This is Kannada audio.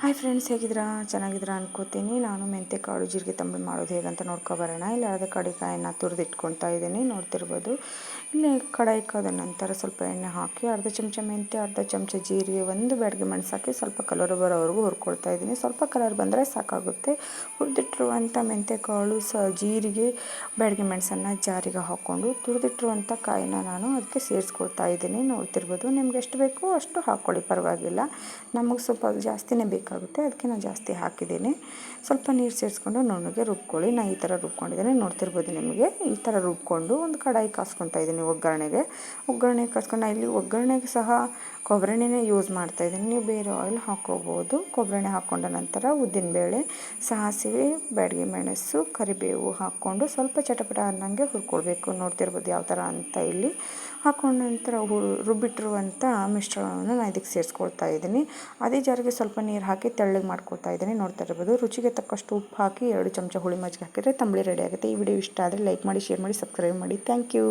ಹಾಯ್ ಫ್ರೆಂಡ್ಸ್ ಹೇಗಿದ್ದೀರಾ? ಚೆನ್ನಾಗಿದ್ದೀರಾ ಅನ್ಕೋತೀನಿ. ನಾನು ಮೆಂತೆ ಕಾಳು ಜೀರಿಗೆ ತಂಬಳಿ ಮಾಡೋದು ಹೇಗಂತ ನೋಡ್ಕೊಬರೋಣ ಇಲ್ಲಿ ಅರ್ಧ ಕಡಿಕಾಯನ್ನು ತುರಿದಿಟ್ಕೊಳ್ತಾ ಇದ್ದೀನಿ. ನೋಡ್ತಿರ್ಬೋದು. ಇಲ್ಲಿ ಕಡಾಯಿ ಕಾದ ನಂತರ ಸ್ವಲ್ಪ ಎಣ್ಣೆ ಹಾಕಿ, ಅರ್ಧ ಚಮಚ ಮೆಂತೆ, ಅರ್ಧ ಚಮಚ ಜೀರಿಗೆ, ಒಂದು ಬ್ಯಾಡ್ಗೆ ಮೆಣಸು ಹಾಕಿ ಸ್ವಲ್ಪ ಕಲರ್ ಬರೋವರೆಗೂ ಹುರ್ಕೊಳ್ತಾ ಇದ್ದೀನಿ. ಸ್ವಲ್ಪ ಕಲರ್ ಬಂದರೆ ಸಾಕಾಗುತ್ತೆ. ಹುರಿದಿಟ್ಟಿರುವಂಥ ಮೆಂತೆ ಕಾಳು ಸ, ಜೀರಿಗೆ, ಬ್ಯಾಡ್ಗೆ ಮೆಣಸನ್ನು ಜಾರಿಗೆ ಹಾಕ್ಕೊಂಡು ತುರಿದಿಟ್ಟಿರುವಂಥ ಕಾಯಿನ ನಾನು ಅದಕ್ಕೆ ಸೇರಿಸ್ಕೊಳ್ತಾ ಇದ್ದೀನಿ. ನೋಡ್ತಿರ್ಬೋದು. ನಿಮ್ಗೆ ಎಷ್ಟು ಬೇಕೋ ಅಷ್ಟು ಹಾಕ್ಕೊಳ್ಳಿ. ಪರವಾಗಿಲ್ಲ. ನಮಗೆ ಸ್ವಲ್ಪ ಜಾಸ್ತಿನೇ ಬೇಕಾಗುತ್ತೆ ಅದಕ್ಕೆ ನಾನು ಜಾಸ್ತಿ ಹಾಕಿದ್ದೀನಿ. ಸ್ವಲ್ಪ ನೀರು ಸೇರಿಸ್ಕೊಂಡು ನುಣ್ಣಗೆ ರುಬ್ಕೊಳ್ಳಿ. ನಾನು ಈ ಥರ ರುಬ್ಕೊಂಡಿದ್ದೀನಿ. ನೋಡ್ತಿರ್ಬೋದು ನಿಮಗೆ. ಈ ಥರ ರುಬ್ಕೊಂಡು ಒಂದು ಕಡಾಯಿ ಕಾಸ್ಕೊತಾ ಇದ್ದೀನಿ ಒಗ್ಗರಣೆಗೆ. ಒಗ್ಗರಣೆ ಕಾಸ್ಕೊಂಡು ಇಲ್ಲಿ ಒಗ್ಗರಣೆಗೆ ಸಹ ಕೊಬ್ಬರೆಣ್ಣೆನೇ ಯೂಸ್ ಮಾಡ್ತಾಯಿದ್ದೀನಿ ನೀವು ಬೇರೆ ಆಯಿಲ್ ಹಾಕೋಬೋದು. ಕೊಬ್ಬರೆಣ್ಣೆ ಹಾಕ್ಕೊಂಡ ನಂತರ ಉದ್ದಿನಬೇಳೆ ಸಾಸಿವೆ, ಬ್ಯಾಡಗಿ ಮೆಣಸು, ಕರಿಬೇವು ಹಾಕ್ಕೊಂಡು ಸ್ವಲ್ಪ ಚಟಪಟ ಅನ್ನಂಗೆ ಹುರ್ಕೊಳ್ಬೇಕು. ನೋಡ್ತಿರ್ಬೋದು ಯಾವ ಥರ ಅಂತ ಇಲ್ಲಿ. ಹಾಕೊಂಡ ನಂತರ ಹುರು ರುಬ್ಬಿಟ್ಟಿರುವಂಥ ಮಿಶ್ರಣವನ್ನು ನಾನು ಇದಕ್ಕೆ ಸೇರಿಸ್ಕೊಳ್ತಾ ಇದ್ದೀನಿ ಅದೇ ಜಾರಿಗೆ ಸ್ವಲ್ಪ ನೀರು ತೆಳ್ಳಗೆ ಮಾಡ್ಕೊಳ್ತಾ ಇದ್ದೀನಿ. ನೋಡ್ತಾ ಇರ್ಬೋದು. ರುಚಿಗೆ ತಕ್ಕಷ್ಟು ಉಪ್ಪು ಹಾಕಿ ಎರಡು ಚಮಚ ಹುಳಿ ಮಜ್ಜಿಗೆ ಹಾಕಿದರೆ ತಂಬಳಿ ರೆಡಿ ಆಗುತ್ತೆ. ಈ ವಿಡಿಯೋ ಇಷ್ಟ ಆದರೆ ಲೈಕ್ ಮಾಡಿ ಶೇರ್ ಮಾಡಿ ಸಬ್ಸ್ಕ್ರೈಬ್ ಮಾಡಿ. Thank you